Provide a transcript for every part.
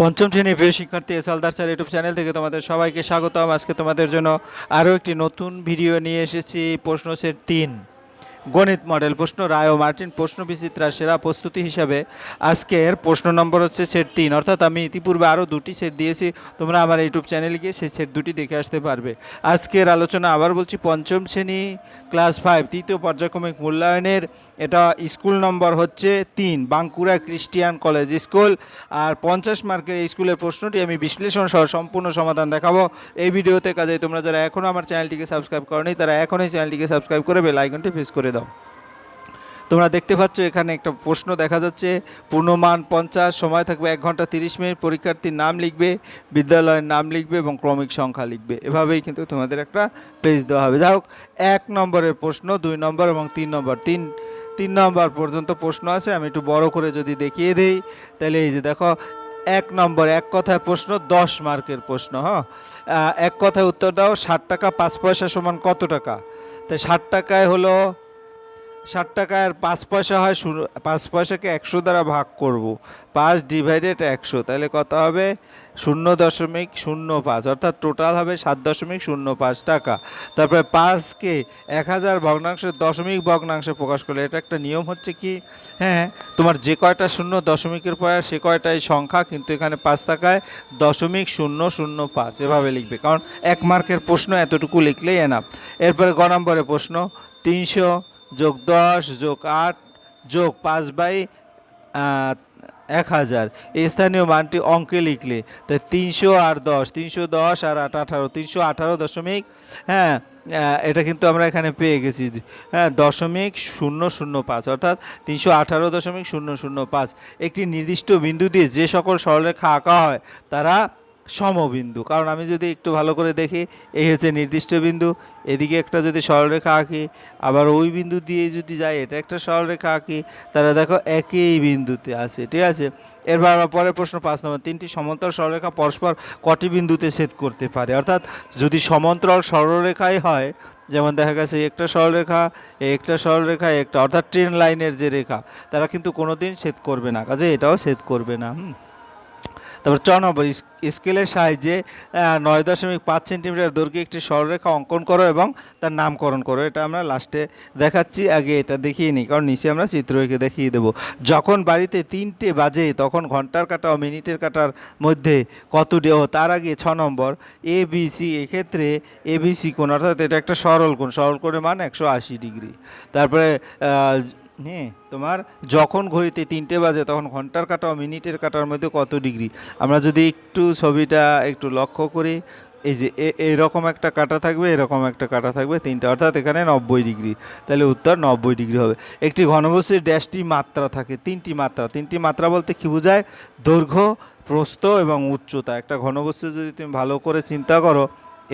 পঞ্চম শ্রেণির প্রিয় শিক্ষার্থী S Aldar sir YouTube channel থেকে তোমাদের সবাইকে স্বাগতম। আজকে তোমাদের জন্য আরও একটি নতুন ভিডিও নিয়ে এসেছি প্রশ্ন সেট তিন। গণিত মডেল, প্রশ্ন রায় ও মার্টিন, প্রশ্ন বিচিত্রা সেরা প্রস্তুতি হিসাবে। আজকের প্রশ্ন নম্বর হচ্ছে সেট তিন। অর্থাৎ আমি ইতিপূর্বে আরও দুটি সেট দিয়েছি, তোমরা আমার ইউটিউব চ্যানেলে গিয়ে সেই সেট দুটি দেখে আসতে পারবে। আজকের আলোচনা আবার বলছি পঞ্চম শ্রেণি, ক্লাস ফাইভ, তৃতীয় পর্যায়ক্রমিক মূল্যায়নের। এটা স্কুল নম্বর হচ্ছে তিন, বাঁকুড়া ক্রিস্টিয়ান কলেজ স্কুল। আর পঞ্চাশ মার্কের এই স্কুলের প্রশ্নটি আমি বিশ্লেষণ সহ সম্পূর্ণ সমাধান দেখাবো। এই ভিডিওতে কাজে তোমরা যারা এখনও আমার চ্যানেলটিকে সাবস্ক্রাইব করনি, তারা এখনই চ্যানেলটিকে সাবস্ক্রাইব করে বেল আইকনটি প্রেস করে দাও। তোমরা দেখতে পাচ্ছ এখানে একটা প্রশ্ন দেখা যাচ্ছে। পূর্ণমান পঞ্চাশ, সময় থাকবে এক ঘণ্টা তিরিশ মিনিট, পরীক্ষার্থীর নাম লিখবে, বিদ্যালয়ের নাম লিখবে এবং ক্রমিক সংখ্যা লিখবে। এভাবেই কিন্তু তোমাদের একটা পেজ দেওয়া হবে। যাই হোক, এক নম্বরের প্রশ্ন, দুই নম্বর এবং তিন নম্বর। তিন তিন নম্বর পর্যন্ত প্রশ্ন আছে, আমি একটু বড় করে যদি দেখিয়ে দিই, তাহলে এই যে দেখো, এক নম্বর এক কথায় প্রশ্ন, দশ মার্কের প্রশ্ন হ্যাঁ? এক কথায় উত্তর দাও, ষাট টাকা, পাঁচ পয়সা সমান কত টাকা? তাই ষাট টাকায় হলো ষাট টাকা আর পাঁচ পয়সা হয় পাঁচ পয়সাকে একশো দ্বারা ভাগ করব। পাঁচ ডিভাইডেড একশো, তাহলে কত হবে? শূন্য দশমিক শূন্য পাঁচ, অর্থাৎ টোটাল হবে সাত দশমিক শূন্য পাঁচ টাকা। তারপরে পাঁচকে এক হাজার ভগ্নাংশ, দশমিক ভগ্নাংশে প্রকাশ করলে, এটা একটা নিয়ম হচ্ছে কি? হ্যাঁ তোমার যে কয়টা শূন্য দশমিকের পরে সে কয়টাই সংখ্যা, কিন্তু এখানে পাঁচ টাকায় দশমিক শূন্য শূন্য পাঁচ, এভাবে লিখবে। কারণ এক মার্কের প্রশ্ন এতটুকু লিখলেই এনাফ এরপরে গ নম্বরের প্রশ্ন, তিনশো যোগ দশ, যোগ আট, যোগ পাঁচ বাই এক হাজার। এই স্থানীয় মানটি অঙ্কে লিখলে। তাই তিনশো আর দশ, তিনশো দশ আর আট, আঠারো, তিনশো আঠারো দশমিক হ্যাঁ এটা কিন্তু আমরা এখানে পেয়ে গেছি। হ্যাঁ দশমিক শূন্য শূন্য পাঁচ, অর্থাৎ তিনশো আঠারো দশমিক শূন্য শূন্য পাঁচ। একটি নির্দিষ্ট বিন্দু দিয়ে যে সকল সরলরেখা আঁকা হয়, তারা সমবিন্দু। কারণ আমি যদি একটু ভালো করে দেখি, এই হচ্ছে নির্দিষ্ট বিন্দু, এদিকে একটা যদি সরলরেখা আঁকি, আবার ওই বিন্দু দিয়ে যদি যাই, এটা একটা সরলরেখা আঁকি, তাহলে দেখো একই বিন্দুতে আছে, ঠিক আছে? এরপর আমরা পরের প্রশ্ন পাঁচ নম্বর, তিনটি সমান্তরাল সরলরেখা পরস্পর কটি বিন্দুতে ছেদ করতে পারে? অর্থাৎ যদি সমান্তরাল সরলরেখাই হয়, যেমন দেখা গেছে একটা সরলরেখা একটা সরলরেখা একটা, অর্থাৎ ট্রেন লাইনের যে রেখা, তারা কিন্তু কোনোদিন ছেদ করবে না কাজে এটাও ছেদ করবে না, হুম? তারপর চ নম্বর স্কেলের সাহায্যে নয় দশমিক পাঁচ সেন্টিমিটার দৈর্ঘ্যে একটি সরলরেখা অঙ্কন করো এবং তার নামকরণ করো। এটা আমরা লাস্টে দেখাচ্ছি, আগে এটা দেখিয়ে নিই, কারণ নিচে আমরা চিত্র এঁকে দেখিয়ে দেবো। যখন বাড়িতে তিনটে বাজে, তখন ঘণ্টার কাটা ও মিনিটের কাটার মধ্যে কত ডে, ও তার আগে ছ নম্বর এ বি সি এক্ষেত্রে এ বি সি কোণ, অর্থাৎ এটা একটা সরল কোণ, সরল কোণের মান একশো আশি ডিগ্রি। তারপরে হ্যাঁ তোমার যখন ঘড়িতে তিনটে বাজে তখন ঘণ্টার কাটা মিনিটের কাটার মধ্যে কত ডিগ্রি? আমরা যদি একটু ছবিটা একটু লক্ষ্য করি, এই যে এরকম একটা কাটা থাকবে, এরকম একটা কাটা থাকবে, তিনটা, অর্থাৎ এখানে নব্বই ডিগ্রি। তাহলে উত্তর নব্বই ডিগ্রি হবে। একটি ঘনবস্তুর ড্যাশটি মাত্রা থাকে, তিনটি মাত্রা। তিনটি মাত্রা বলতে কী বোঝায়? দৈর্ঘ্য, প্রস্থ এবং উচ্চতা। একটা ঘনবস্তু যদি তুমি ভালো করে চিন্তা করো,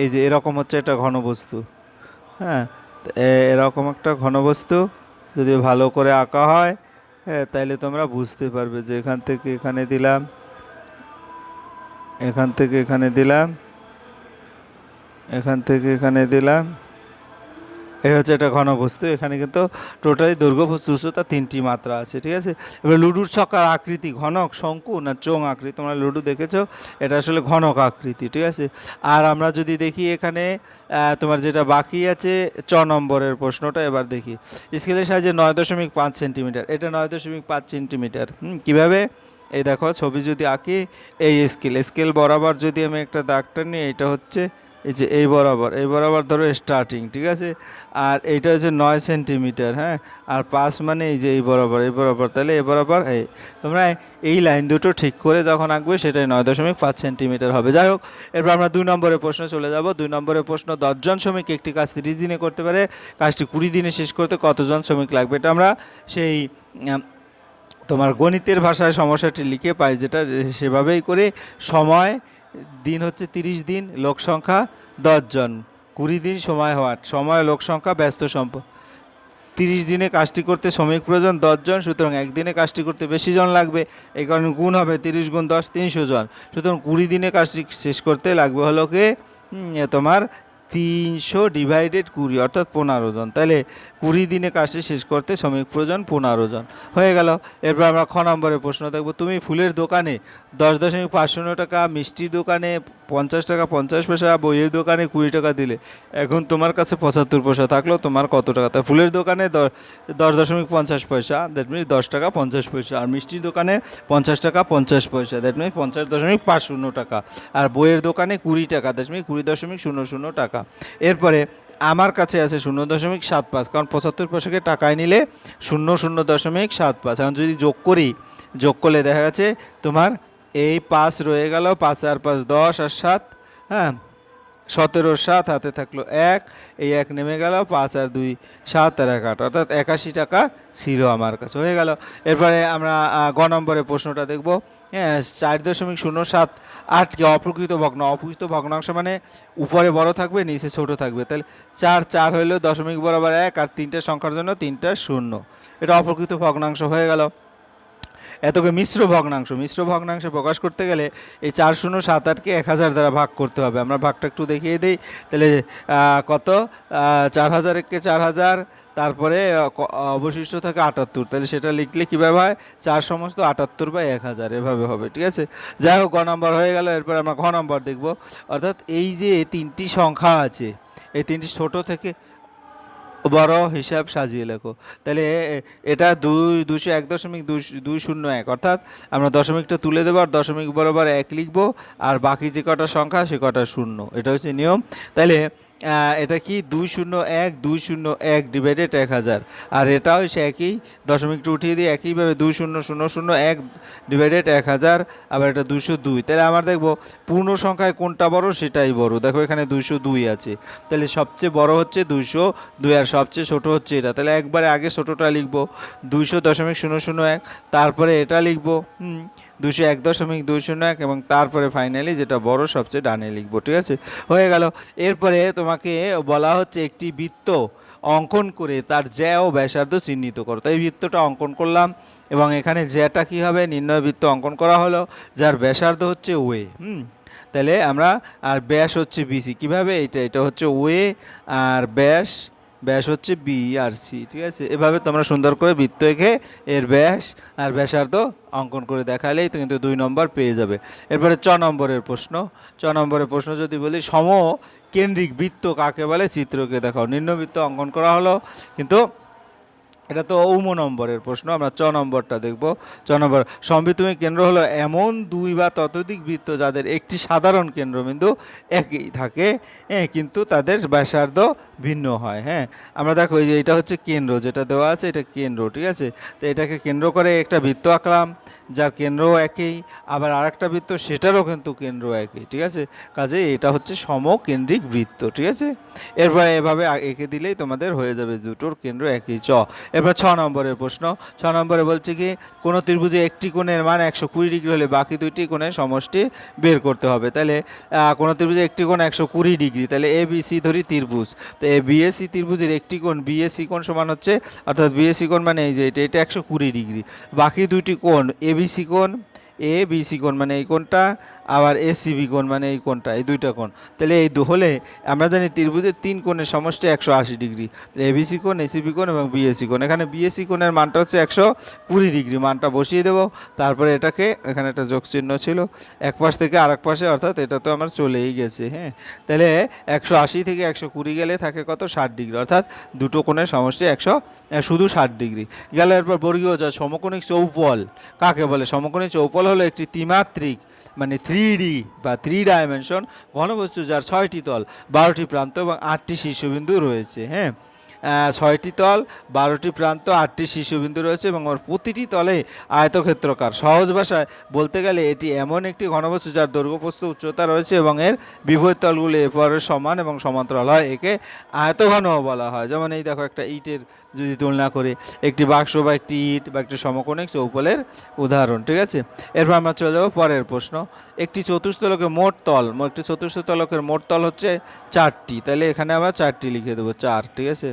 এই যে এরকম হচ্ছে একটা ঘনবস্তু। হ্যাঁ এরকম একটা ঘনবস্তু। যদি ভালো করে আঁকা হয় হ্যাঁ তাইলে তোমরা বুঝতে পারবে যে এখান থেকে এখানে দিলাম, এখান থেকে এখানে দিলাম, এখান থেকে এখানে দিলাম। এই হচ্ছে একটা ঘনবস্তু। এখানে কিন্তু টোটালি দৈর্ঘ্য উচ্চতা তিনটি মাত্রা আছে, ঠিক আছে? এবার লুডুর ছক্কার আকৃতি, ঘনক, শঙ্কু না চোং আকৃতি? তোমরা লুডু দেখেছ? এটা আসলে ঘনক আকৃতি, ঠিক আছে? আর আমরা যদি দেখি এখানে তোমার যেটা বাকি আছে, চ নম্বরের প্রশ্নটা এবার দেখি। স্কেলের সাহায্যে নয় দশমিক পাঁচ সেন্টিমিটার। এটা নয় দশমিক পাঁচ সেন্টিমিটার। হুম, কীভাবে? এই দেখো, ছবি যদি আঁকি, এই স্কেল। স্কেল বরাবর যদি আমি একটা দাগটা নিই, এটা হচ্ছে এই যে, এই বরাবর এই বরাবর ধরো স্টার্টিং ঠিক আছে? আর এইটা হচ্ছে নয় সেন্টিমিটার হ্যাঁ? আর পাঁচ মানে এই যে, এই বরাবর এই বরাবর, তাহলে এই বরাবর, এই। তোমরা এই লাইন দুটো ঠিক করে যখন আঁকবে, সেটাই নয় দশমিক পাঁচ সেন্টিমিটার হবে। যাই হোক, এরপর আমরা দুই নম্বরের প্রশ্ন চলে যাব। দুই নম্বরের প্রশ্ন, দশজন শ্রমিক একটি কাজ তিরিশ দিনে করতে পারে, কাজটি কুড়ি দিনে শেষ করতে কতজন শ্রমিক লাগবে? এটা আমরা সেই তোমার গণিতের ভাষায় সমস্যাটি লিখে পাই, যেটা সেভাবেই করে সময় দিন হচ্ছে তিরিশ দিন, লোক সংখ্যা দশজন কুড়ি দিন সময় হওয়ার, সময় লোক সংখ্যা ব্যস্ত সম্প তিরিশ দিনে কাজটি করতে শ্রমিক প্রয়োজন দশজন সুতরাং একদিনে কাজটি করতে বেশি জন লাগবে এই কারণে গুণ হবে তিরিশ গুণ দশ, তিনশো জন। সুতরাং কুড়ি দিনে কাজটি শেষ করতে লাগবে হলো কি? তোমার তিনশো ডিভাইডেড কুড়ি, অর্থাৎ পনেরো জন। তাহলে কুড়ি দিনে কাজটি শেষ করতে শ্রমিক প্রয়োজন পনেরো জন। হয়ে গেল। এরপর আমরা খ নম্বরের প্রশ্ন দেখব। তুমি ফুলের দোকানে দশ দশমিক পাঁচ টাকা, মিষ্টির দোকানে পঞ্চাশ টাকা, পঞ্চাশ পয়সা বইয়ের দোকানে কুড়ি টাকা দিলে। এখন তোমার কাছে পঁচাত্তর পয়সা থাকল, তোমার কত টাকা? তা ফুলের দোকানে দশ দশমিক পঞ্চাশ পয়সা দ্যাট মিনিস দশ টাকা, পঞ্চাশ পয়সা। আর মিষ্টির দোকানে পঞ্চাশ টাকা, পঞ্চাশ পয়সা দ্যাট মিনিস পঞ্চাশ দশমিক পাঁচ শূন্য টাকা। আর বইয়ের দোকানে কুড়ি টাকা দশমিক কুড়ি দশমিক শূন্য শূন্য টাকা। এরপরে আমার কাছে আছে শূন্য দশমিক সাত পাঁচ, কারণ পঁচাত্তর পয়সাকে টাকায় নিলে শূন্য শূন্য দশমিক সাত পাঁচ। এখন যদি যোগ করি, যোগ করলে দেখা গেছে তোমার এই পাঁচ রয়ে গেল, পাঁচ আর পাঁচ দশ আর সাত হ্যাঁ? সতেরো সাত হাতে থাকল এক, এই এক নেমে গেল, পাঁচ আর দুই সাত আর এক আট, অর্থাৎ একাশি টাকা ছিল আমার কাছে, হয়ে গেল। এরপরে আমরা গ নম্বরের প্রশ্নটা দেখব হ্যাঁ চার দশমিক শূন্য সাত আটকে অপ্রকৃত ভগ্ন? অপ্রকৃত ভগ্নাংশ মানে উপরে বড় থাকবে, নিচে ছোট থাকবে, তাহলে চার চার হইল দশমিক বরাবর এক আর তিনটে সংখ্যার জন্য তিনটা শূন্য, এটা অপ্রকৃত ভগ্নাংশ হয়ে গেল। এতকে মিশ্র ভগ্নাংশ, মিশ্র ভগ্নাংশে প্রকাশ করতে গেলে এই চার শূন্য সাত আটকে এক হাজার দ্বারা ভাগ করতে হবে। আমরা ভাগটা একটু দেখিয়ে দিই। তাহলে কত? চার হাজার এককে চার হাজার, তারপরে অবশিষ্ট থাকে আটাত্তর। তাহলে সেটা লিখলে কীভাবে হয়? চার সমস্ত আটাত্তর বা এক হাজার, এভাবে হবে, ঠিক আছে? যাই হোক, গ নম্বর হয়ে গেল, এরপর আমরা ঘ নম্বর দেখব। অর্থাৎ এই যে তিনটি সংখ্যা আছে, এই তিনটি ছোট থেকে বড় হিসাব সাজিয়ে লেখো। তাহলে এটা দুই, দুশো এক দশমিক দুই শূন্য এক। অর্থাৎ আমরা দশমিকটা তুলে দেবো আর দশমিক বরাবর এক লিখব, আর বাকি যে কটা সংখ্যা সে কটা শূন্য। এটা হচ্ছে নিয়ম। তাহলে এটা কি দুই শূন্য এক, দুই শূন্য এক ডিভাইডেড এক হাজার। আর এটাও সে একই দশমিকটা উঠিয়ে দিয়ে একইভাবে দুই শূন্য শূন্য শূন্য এক ডিভাইডেড এক হাজার, আবার এটা দুশো দুই। তাহলে আমার দেখব পূর্ণ সংখ্যায় কোনটা বড় সেটাই বড়। দেখো এখানে দুশো দুই আছে। তাহলে সবচেয়ে বড় হচ্ছে দুইশো দুই আর সবচেয়ে ছোট হচ্ছে এটা। তাহলে একবারে আগে ছোটোটা লিখব। দুইশো দশমিক শূন্য শূন্য এক, তারপরে এটা লিখব, হুম দুশো এক দশমিক দুই শূন্য এক এবং তারপরে ফাইনালি যেটা বড় সবচেয়ে ডানে লিখব, ঠিক আছে? হয়ে গেল। এরপরে তোমাকে বলা হচ্ছে একটি বৃত্ত অঙ্কন করে তার জ্যা ও ব্যাসার্ধ চিহ্নিত করো। তাই বৃত্তটা অঙ্কন করলাম এবং এখানে জ্যাটা কী হবে? নির্ণয় বৃত্ত অঙ্কন করা হলো, যার ব্যাসার্ধ হচ্ছে ওয়ে হুম? তাহলে আমরা, আর ব্যাস হচ্ছে বিসি কীভাবে? এটা এটা হচ্ছে ওয়ে আর ব্যাস ব্যাস হচ্ছে বি আর সি, ঠিক আছে? এভাবে তোমরা সুন্দর করে বৃত্ত এঁকে এর ব্যাস আর ব্যাসার্ধ অঙ্কন করে দেখালেই তো কিন্তু দুই নম্বর পেয়ে যাবে। এরপরে চ নম্বরের প্রশ্ন। চ নম্বরের প্রশ্ন যদি বলি সম কেন্দ্রিক বৃত্ত কাকে বলে? চিত্রকে দেখাও। নিম্নবৃত্ত অঙ্কন করা হলো, কিন্তু এটা তো ঔম নম্বরের প্রশ্ন, আমরা চ নম্বরটা দেখব। চ নম্বর সমবৃত্তমী কেন্দ্র হলো এমন দুই বা ততোধিক বৃত্ত যাদের একটি সাধারণ কেন্দ্রবিন্দু একই থাকে হ্যাঁ কিন্তু তাদের ব্যাসার্ধ ভিন্ন হয় হ্যাঁ। আমরা দেখো যে এটা হচ্ছে কেন্দ্র, যেটা দেওয়া আছে এটা কেন্দ্র, ঠিক আছে? তো এটাকে কেন্দ্র করে একটা বৃত্ত আঁকলাম, যার কেন্দ্র একই, আবার আরেকটা বৃত্ত সেটারও কিন্তু কেন্দ্র একই, ঠিক আছে? কাজে এটা হচ্ছে সমকেন্দ্রিক বৃত্ত, ঠিক আছে? এরপরে এভাবে এঁকে দিলেই তোমাদের হয়ে যাবে দুটোর কেন্দ্র একই, চ। এরপর ছ নম্বরের প্রশ্ন। ছ নম্বরে বলছে কি, কোনো ত্রিভুজে একটি কোণের মান একশো কুড়ি ডিগ্রি হলে বাকি দুইটি কোণের সমষ্টি বের করতে হবে। তাহলে কোনো ত্রিভুজে একটি কোণ একশো কুড়ি ডিগ্রি, তাহলে এ বি সি ধরি ত্রিভুজ। তো এ বিএসি ত্রিভুজের একটি কোণ বিএসি কোণ সমান হচ্ছে, অর্থাৎ বিএসি কোণ মানে এই যে এটা এটা একশো কুড়ি ডিগ্রি। বাকি দুইটি কোণ এবিসি কোণ এ বিসি কোণ মানে এই কোণটা, আবার এসিবি কোণ মানে এই কোণটা, এই দুইটা কোণ। তাহলে এই দু হলে আমরা জানি ত্রিভুজের তিন কোণের সমষ্টি একশো আশি ডিগ্রি। এবিসি কোণ এসিবি কোণ এবং বিএসি কোণ। এখানে বিএসি কোণের মানটা হচ্ছে একশো কুড়ি ডিগ্রি। মানটা বসিয়ে দেবো। তারপরে এটাকে, এখানে একটা যোগ চিহ্ন ছিল। এক পাশ থেকে আরেক পাশে, অর্থাৎ এটা তো আমার চলেই গেছে হ্যাঁ। তাহলে একশো আশি থেকে একশো কুড়ি গেলে থাকে কত? ষাট ডিগ্রি। অর্থাৎ দুটো কোণের সমষ্টি একশো, শুধু ষাট ডিগ্রি। গেলে এরপর বর্গীয় যা সমকোণিক চৌপল। কাকে বলে? সমকোণিক চৌপল হলো একটি ত্রিমাত্রিক মানে থ্রি ডি বা থ্রি ডাইমেনশন ঘনবস্তু যার ছয়টি তল, বারোটি প্রান্ত এবং আটটি শীর্ষবিন্দু রয়েছে হ্যাঁ? ছয়টি তল, বারোটি প্রান্ত, আটটি শীর্ষবিন্দু রয়েছে এবং ওর প্রতিটি তলে আয়তক্ষেত্রকার। সহজ ভাষায় বলতে গেলে এটি এমন একটি ঘনবস্তু যার দৈর্ঘ্যপ্রস্থ উচ্চতা রয়েছে এবং এর বিপরীত তলগুলি এরপরের সমান এবং সমান্তরাল হয়, একে আয়তঘনও বলা হয়। যেমন এই দেখো একটা ইটের যদি তুলনা করে, একটি বাক্স বা একটি ইট বা একটি সমকোণিক চৌপলের উদাহরণ, ঠিক আছে? এরপর আমরা চলে যাব পরের প্রশ্ন। একটি চতুস্তলকের মোট তল একটি একটি চতুস্তলকের মোট তল হচ্ছে চারটি। তাহলে এখানে আমরা চারটি লিখে দেবো, চার, ঠিক আছে?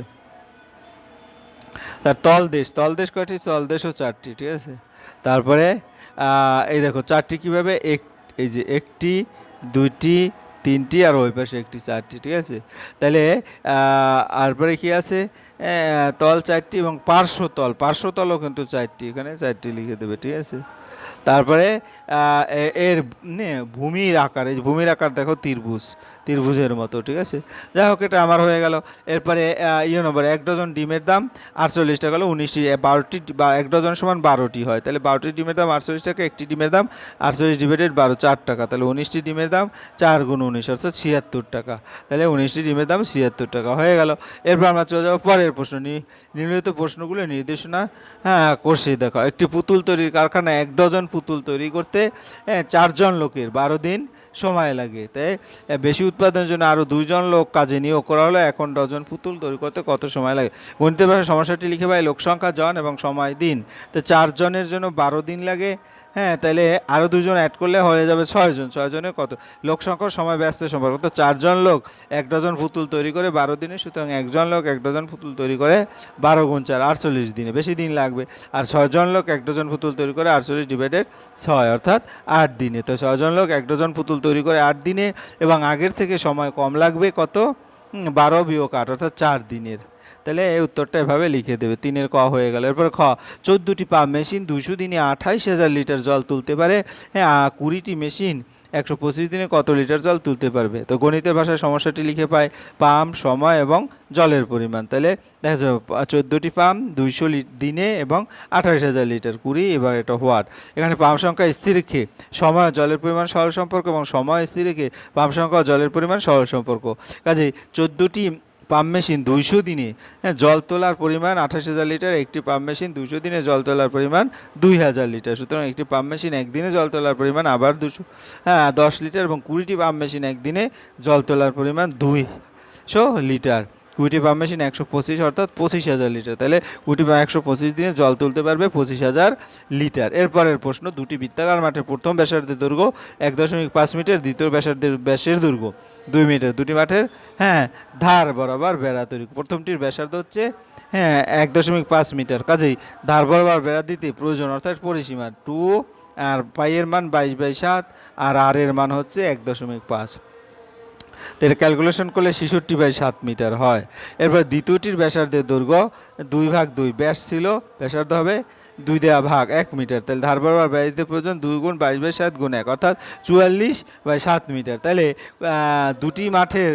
তার তলদেশ তলদেশ কয়টি? তলদেশও চারটি, ঠিক আছে? তারপরে এই দেখো, চারটি কীভাবে? এক, এই যে একটি, দুইটি, তিনটি, আর ওই পাশে একটি, চারটি, ঠিক আছে? তাহলে তারপরে কি আছে? তল চারটি এবং পার্শ্বতল পার্শ্ব তলও কিন্তু চারটি, এখানে চারটি লিখে দেবে, ঠিক আছে? তারপরে এর ভূমির আকার, এই ভূমির আকার দেখো ত্রিভুজ, ত্রিভুজের মতো, ঠিক আছে? যাই হোক, এটা আমার হয়ে গেল। এরপরে ইয়ে নম্বর, এক ডজন ডিমের দাম আটচল্লিশ টাকা হলো উনিশটি বারোটি, বা এক ডজন সমান বারোটি হয়। তাহলে বারোটি ডিমের দাম আটচল্লিশ টাকা, একটি ডিমের দাম আটচল্লিশ ডিভাইডেড বারো, চার টাকা। তাহলে উনিশটি ডিমের দাম চার গুণ উনিশ, অর্থাৎ ছিয়াত্তর টাকা। তাহলে উনিশটি ডিমের দাম ছিয়াত্তর টাকা হয়ে গেল। এরপর আমরা চলে যাব পরের প্রশ্ন নি নির্মিত প্রশ্নগুলো নির্দেশনা হ্যাঁ করছি, দেখো। একটি পুতুল তৈরির কারখানা এক ডজন পুতুল তৈরি করতে হ্যাঁ, চারজন লোকের বারো দিন সময় লাগে। তাই বেশি উৎপাদনের জন্য আরও দুজন লোক কাজে নিয়োগ করা হলো এখন ডজন পুতুল তৈরি করতে কত সময় লাগে? গণিতের ভাষায় সমস্যাটি লিখে পাই লোক সংখ্যা জন এবং সময় দিন। তো চারজনের জন্য বারো দিন লাগে। হ্যাঁ তাহলে আরও দুজন অ্যাড করলে হয়ে যাবে ছয়জন। ছয়জনে কত? লোক সংখ্যার সময় ব্যস্ত সম্পর্ক। তো চারজন লোক, এক ডজন পুতুল তৈরি করে বারো দিনে, সুতরাং একজন লোক এক ডজন পুতুল তৈরি করে বারো গুণ চার, আটচল্লিশ দিনে। বেশি দিন লাগবে। আর ছয়জন লোক এক ডজন পুতুল তৈরি করে আটচল্লিশ ডিভাইডেড ছয়, অর্থাৎ আট দিনে। তো ছয়জন লোক এক ডজন পুতুল তৈরি করে আট দিনে, এবং আগের থেকে সময় কম লাগবে কত? বারো বিয়োগ আট, অর্থাৎ চার দিনের। তাহলে এই উত্তরটা এভাবে লিখে দেবে, তিনের ক হয়ে গেল। এরপর খ, চোদ্দোটি পাম্প মেশিন দুশো দিনে আঠাইশ হাজার লিটার জল তুলতে পারে। হ্যাঁ কুড়িটি মেশিন একশো পঁচিশ দিনে কত লিটার জল তুলতে পারবে? তো গণিতের ভাষায় সমস্যাটি লিখে পায় পাম্প সময় এবং জলের পরিমাণ। তাহলে দেখা যাবে চোদ্দোটি পাম্প দুইশো দিনে এবং আঠাশ হাজার লিটার, কুড়ি এবার এটা হোয়াট এখানে পাম্প সংখ্যা স্থির রেখে সময় জলের পরিমাণ সরল সম্পর্ক এবং সময় স্থির রেখে পাম্প সংখ্যা জলের পরিমাণ সরল সম্পর্ক। কাজে চোদ্দোটি পাম্প মেশিন দুইশো দিনে হ্যাঁ জল তোলার পরিমাণ আঠাশ হাজার লিটার, একটি পাম্প মেশিন দুশো দিনে জল তোলার পরিমাণ দুই হাজার লিটার। সুতরাং একটি পাম্প মেশিন একদিনে জল তোলার পরিমাণ আবার দুশো হ্যাঁ দশ লিটার এবং কুড়িটি পাম্প মেশিন একদিনে জল তোলার পরিমাণ দুইশো লিটার। কুড়িটি পাম্প মেশিন একশো পঁচিশ, অর্থাৎ পঁচিশ হাজার লিটার। তাহলে কুড়িটি পাম্প একশো পঁচিশ দিনে জল তুলতে পারবে পঁচিশ হাজার লিটার। এরপরের প্রশ্ন, দুটি বৃত্তাকার মাঠের প্রথম ব্যাসার্ধের দৈর্ঘ্য এক দশমিক পাঁচ মিটার, দ্বিতীয় ব্যাসার্ধের ব্যাসের দৈর্ঘ্য দুই মিটার। দুটি মাঠের হ্যাঁ ধার বরাবর বেড়া তৈরি। প্রথমটির ব্যাসার্ধ হচ্ছে হ্যাঁ এক দশমিক পাঁচ মিটার। কাজেই ধার বরাবর বেড়া দিতে প্রয়োজন, অর্থাৎ পরিসীমা টু, আর পাইয়ের মান বাইশ বাই সাত, আর আর এর মান হচ্ছে এক দশমিক পাঁচ। তো এটা ক্যালকুলেশন করলে ছেষট্টি বাই সাত মিটার হয়। এরপর দ্বিতীয়টির ব্যাসার্ধের দৈর্ঘ্য দুই ভাগ দুই। ব্যাস ছিল ব্যাসার্ধ হবে দুই দেওয়া ভাগ এক মিটার। তাহলে ধার বরাবর ব্যয় দিতে প্রয়োজন দুই গুণ বাইশ বাই সাত গুণ এক, অর্থাৎ চুয়াল্লিশ বাই সাত মিটার। তাহলে দুটি মাঠের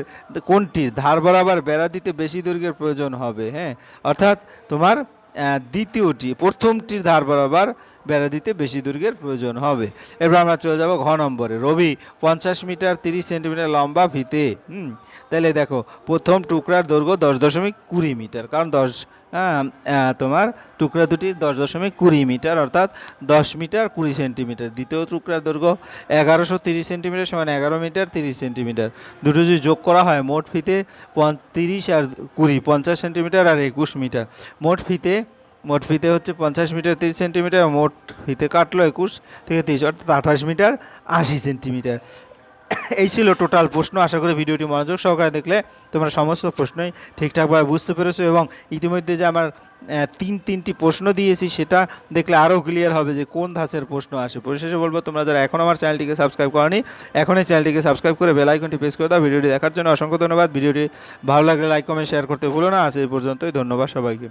কোনটির ধার বরাবর বেড়া দিতে বেশি দৈর্ঘ্যের প্রয়োজন হবে? হ্যাঁ অর্থাৎ তোমার দ্বিতীয়টি, প্রথমটির ধার বরাবর বেড়া দিতে বেশি দৈর্ঘ্যের প্রয়োজন হবে। এরপর আমরা চলে যাব ঘ নম্বরে। রবি পঞ্চাশ মিটার তিরিশ সেন্টিমিটার লম্বা ফিতে হুম তাহলে দেখো প্রথম টুকরার দৈর্ঘ্য দশ দশমিক কুড়ি মিটার কারণ দশ হ্যাঁ, তোমার টুকরা দুটির দশ দশমিক কুড়ি মিটার অর্থাৎ দশ মিটার কুড়ি সেন্টিমিটার। দ্বিতীয় টুকরার দৈর্ঘ্য এগারোশো তিরিশ সেন্টিমিটার সমান এগারো মিটার তিরিশ সেন্টিমিটার। দুটো যদি যোগ করা হয় মোট ফিতে তিরিশ আর কুড়ি পঞ্চাশ সেন্টিমিটার আর একুশ মিটার। মোট ফিতে মোট ফিতে হচ্ছে পঞ্চাশ মিটার তিরিশ সেন্টিমিটার, মোট ফিতে কাটলো একুশ থেকে তিরিশ, অর্থাৎ আঠাশ মিটার আশি সেন্টিমিটার। এই ছিল টোটাল প্রশ্ন। আশা করি ভিডিওটি মনোযোগ সহকারে দেখলে তোমরা সমস্ত প্রশ্নই ঠিকঠাকভাবে বুঝতে পেরেছ এবং ইতিমধ্যে যে আমার তিন তিনটি প্রশ্ন দিয়েছি সেটা দেখলে আরও ক্লিয়ার হবে যে কোন ধাঁচের প্রশ্ন আসে। পরিশেষে বলব, তোমরা যারা এখন আমার চ্যানেলটিকে সাবস্ক্রাইব করনি, এখনই চ্যানেলটিকে সাবস্ক্রাইব করে বেল আইকনটি প্রেস করে দাও। ভিডিওটি দেখার জন্য অসংখ্য ধন্যবাদ। ভিডিওটি ভালো লাগলে লাইক কমেন্ট শেয়ার করতে ভুলো না। আজ এই পর্যন্তই। ধন্যবাদ সবাইকে।